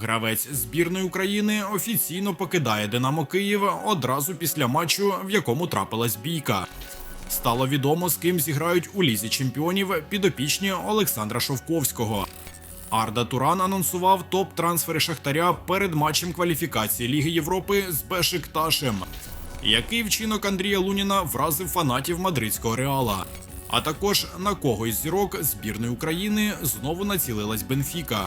Гравець збірної України офіційно покидає Динамо Київ одразу після матчу, в якому трапилась бійка. Стало відомо, з ким зіграють у лізі чемпіонів підопічні Олександра Шовковського. Арда Туран анонсував топ-трансфери Шахтаря перед матчем кваліфікації Ліги Європи з Бешикташем. Який вчинок Андрія Луніна вразив фанатів мадридського реала? А також на кого із зірок збірної України знову націлилась Бенфіка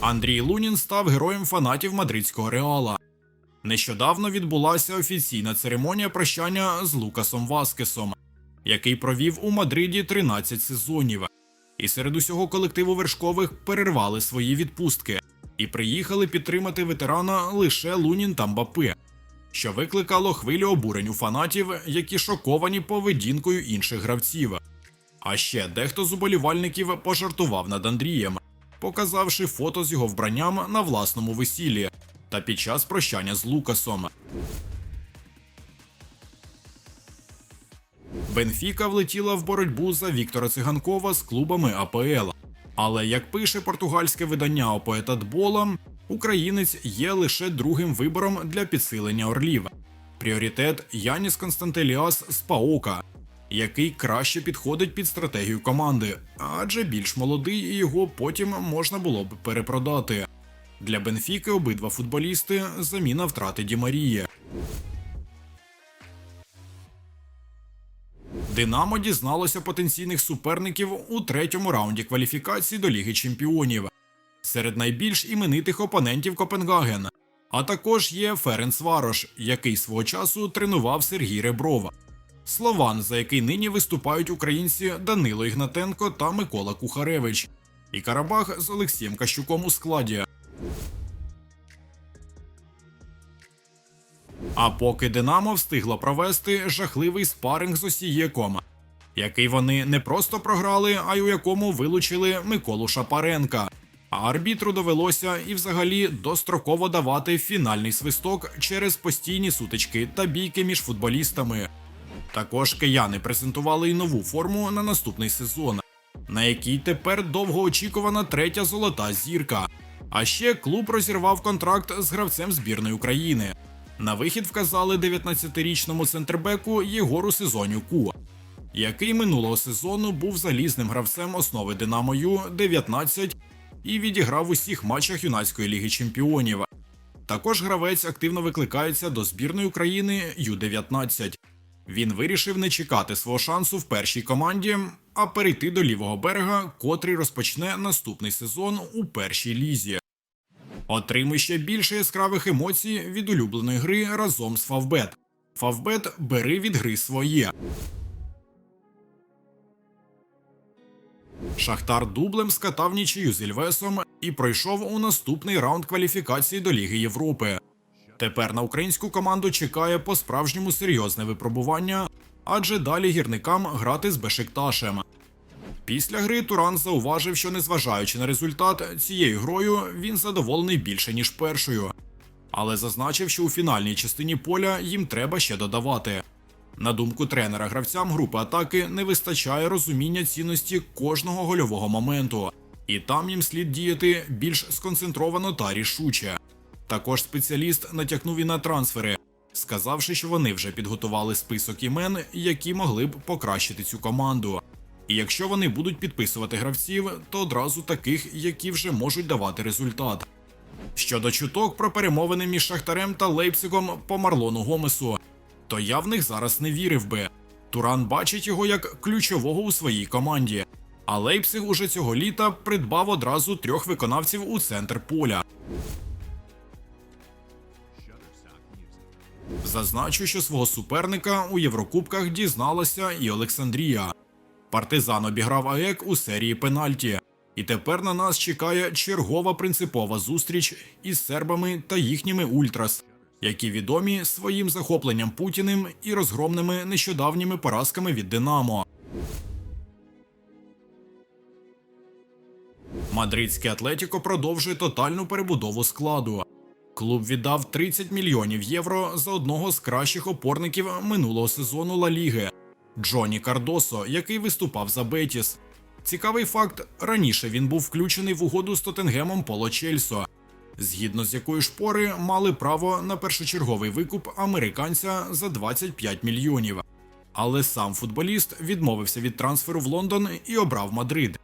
Андрій Лунін став героєм фанатів мадридського реала. Нещодавно відбулася офіційна церемонія прощання з Лукасом Васкесом, який провів у Мадриді 13 сезонів. І серед усього колективу вершкових перервали свої відпустки і приїхали підтримати ветерана лише Лунін та Мбапе, що викликало хвилю обурень у фанатів, які шоковані поведінкою інших гравців. А ще дехто з уболівальників пожартував над Андрієм, показавши фото з його вбранням на власному весіллі та під час прощання з Лукасом. Бенфіка влетіла в боротьбу за Віктора Циганкова з клубами АПЛ. Але як пише португальське видання Опоетатбола, українець є лише другим вибором для підсилення орлів. Пріоритет Яніс Константеліас з Паока, який краще підходить під стратегію команди, адже більш молодий і його потім можна було б перепродати. Для Бенфіки обидва футболісти заміна втрати Ді Марії. Динамо дізналося потенційних суперників у третьому раунді кваліфікації до Ліги Чемпіонів. Серед найбільш іменитих опонентів Копенгаген. А також є Ференц Варош, який свого часу тренував Сергій Ребров. Слован, за який нині виступають українці Данило Ігнатенко та Микола Кухаревич, і Карабах з Олексієм Кащуком у складі. А поки Динамо встигло провести жахливий спаринг з Осієком, який вони не просто програли, а й у якому вилучили Миколу Шапаренка. А арбітру довелося і взагалі достроково давати фінальний свисток через постійні сутички та бійки між футболістами. Також кияни презентували й нову форму на наступний сезон, на якій тепер довгоочікувана третя золота зірка. А ще клуб розірвав контракт з гравцем збірної України. На вихід вказали 19-річному центрбеку Єгору Сезонюку, який минулого сезону був залізним гравцем основи Динамо Ю 19 і відіграв у всіх матчах юнацької ліги чемпіонів. Також гравець активно викликається до збірної України Ю-19. Він вирішив не чекати свого шансу в першій команді, а перейти до лівого берега, котрий розпочне наступний сезон у першій лізі. Отримуй ще більше яскравих емоцій від улюбленої гри разом з Фавбет. Фавбет бери від гри своє. Шахтар дублем скатав нічию з Ільвесом і пройшов у наступний раунд кваліфікації до Ліги Європи. Тепер на українську команду чекає по-справжньому серйозне випробування, адже далі гірникам грати з Бешикташем. Після гри Туран зауважив, що незважаючи на результат, цією грою він задоволений більше ніж першою, але зазначив, що у фінальній частині поля їм треба ще додавати. На думку тренера, гравцям групи атаки не вистачає розуміння цінності кожного гольового моменту, і там їм слід діяти більш сконцентровано та рішуче. Також спеціаліст натякнув і на трансфери, сказавши, що вони вже підготували список імен, які могли б покращити цю команду. І якщо вони будуть підписувати гравців, то одразу таких, які вже можуть давати результат. Щодо чуток про перемовини між Шахтарем та Лейпцигом по Марлону Гомесу, то я в них зараз не вірив би. Туран бачить його як ключового у своїй команді. А Лейпциг уже цього літа придбав одразу трьох виконавців у центр поля. Зазначу, що свого суперника у Єврокубках дізналася і Олександрія. Партизан обіграв АЕК у серії пенальті, І тепер на нас чекає чергова принципова зустріч із сербами та їхніми ультрас, які відомі своїм захопленням Путіним і розгромними нещодавніми поразками від Динамо. Мадридське Атлетіко продовжує тотальну перебудову складу. Клуб віддав 30 мільйонів євро за одного з кращих опорників минулого сезону Ла Ліги Джоні Кардосо, який виступав за Бетіс. Цікавий факт: раніше він був включений в угоду з Тоттенгемом Поло Чельсо, згідно з якою шпори мали право на першочерговий викуп американця за 25 мільйонів. Але сам футболіст відмовився від трансферу в Лондон і обрав Мадрид.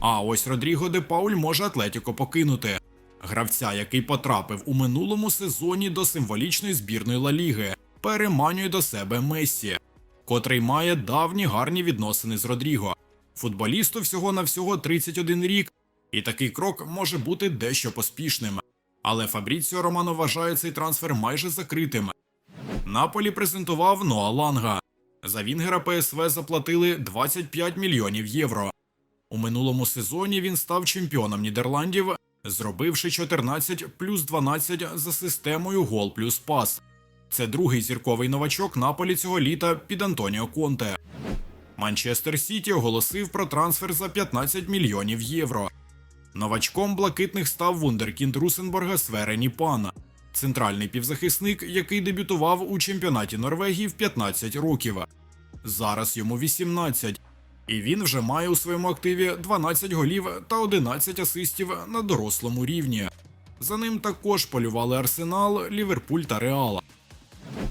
А ось Родріго де Пауль може Атлетіко покинути. Гравця, який потрапив у минулому сезоні до символічної збірної Ла Ліги, переманює до себе Мессі, котрий має давні гарні відносини з Родріго. Футболісту всього на всього 31 рік, і такий крок може бути дещо поспішним. Але Фабріціо Романо вважає цей трансфер майже закритим. Наполі презентував Ноа Ланга. За Вінгера ПСВ заплатили 25 мільйонів євро. У минулому сезоні він став чемпіоном Нідерландів, зробивши 14 плюс 12 за системою гол плюс пас. Це другий зірковий новачок Наполі цього літа під Антоніо Конте. Манчестер Сіті оголосив про трансфер за 15 мільйонів євро. Новачком блакитних став вундеркінд Русенборга Сверені Пана, центральний півзахисник, який дебютував у чемпіонаті Норвегії в 15 років. Зараз йому 18, і він вже має у своєму активі 12 голів та 11 асистів на дорослому рівні. За ним також полювали Арсенал, Ліверпуль та Реал.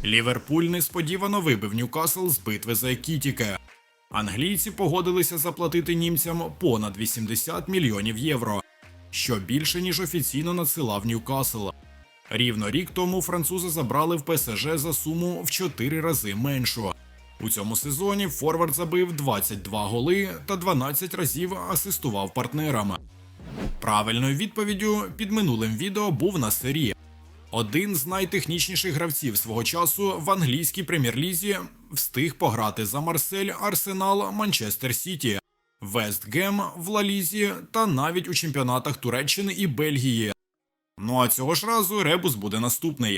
Ліверпуль несподівано вибив Ньюкасл з битви за Екітіке. Англійці погодилися заплатити німцям понад 80 мільйонів євро, що більше ніж офіційно надсилав Ньюкасл. Рівно рік тому французи забрали в ПСЖ за суму в 4 рази меншу. У цьому сезоні Форвард забив 22 голи та 12 разів асистував партнерам. Правильною відповіддю під минулим відео був на сері. Один з найтехнічніших гравців свого часу в англійській прем'єр-лізі встиг пограти за Марсель, Арсенал, Манчестер Сіті, Вест Гем в Ла Лізі та навіть у чемпіонатах Туреччини і Бельгії. Ну а цього ж разу ребус буде наступний.